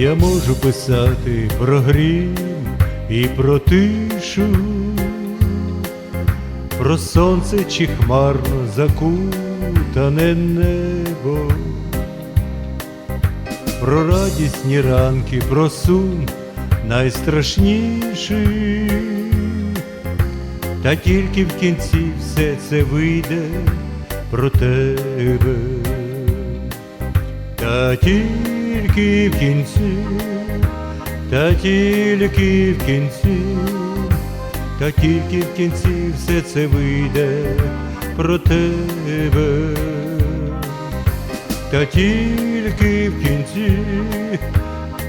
Я можу писати про грім і про тишу, про сонце чи хмарно закутане небо, про радісні ранки, про сум найстрашніший, та тільки в кінці все це вийде про тебе, та тільки в кінці, та тільки в кінці, та тільки в кінці все це вийде про тебе, та тільки в кінці,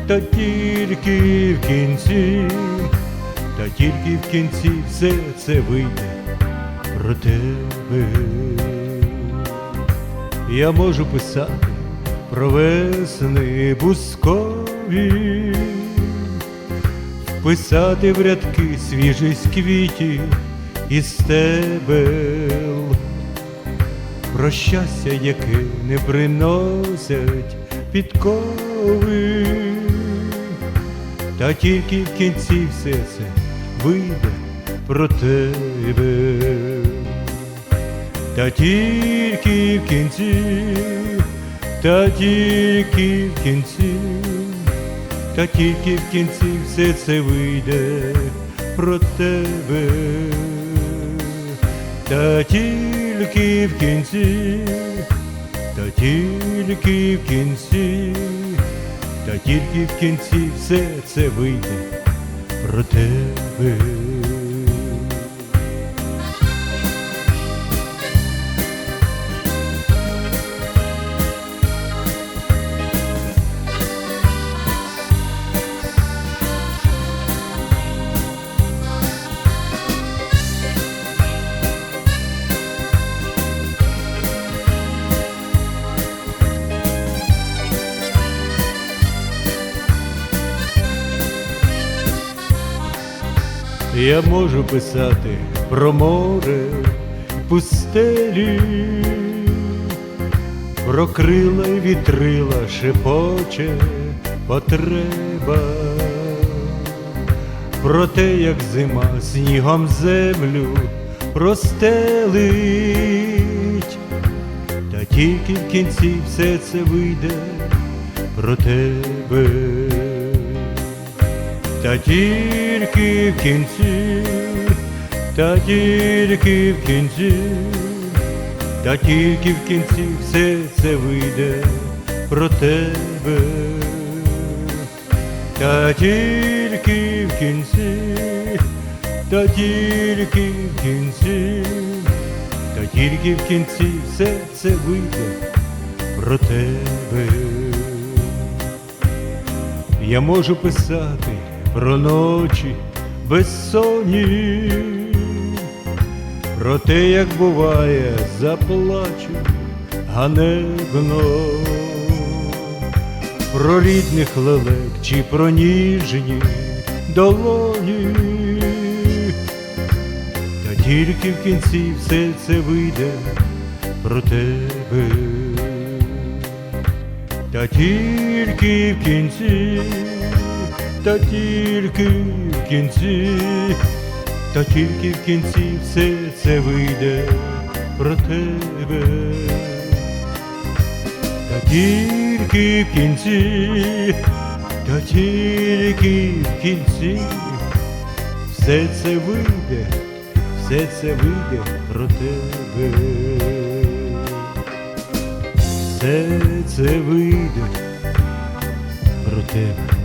та тільки в кінці, та тільки в кінці все це вийде про тебе. Я можу писати про весни бускові, вписати в рядки свіжість квітів і стебел, про щастя, яке не приносять підкови, та тільки в кінці все це вийде про тебе, та тільки в кінці, та тільки в кінці, та тільки в кінці все це вийде про тебе, та тільки в кінці, та тільки в кінці, та тільки в кінці все це вийде про тебе. Я можу писати про море, пустелі, про крила й вітрила шепоче потреба, про те, як зима снігом землю простелить, та тільки в кінці все це вийде про тебе та тільки в кінці, та тільки в кінці, та тільки в кінці все це вийде про тебе, та тільки в кінці, та тільки в кінці, та тільки в кінці все це вийде про тебе. Я можу писати про ночі безсонні, про те, як буває, заплачу ганебно, про рідних лелек чи про ніжні долоні, та тільки в кінці все це вийде про тебе. Та тільки в кінці, та тільки в кінці, та тільки в кінці все це вийде про тебе, та тільки в кінці, та тільки в кінці, все це вийде, все це вийде про тебе все це вийде про тебе.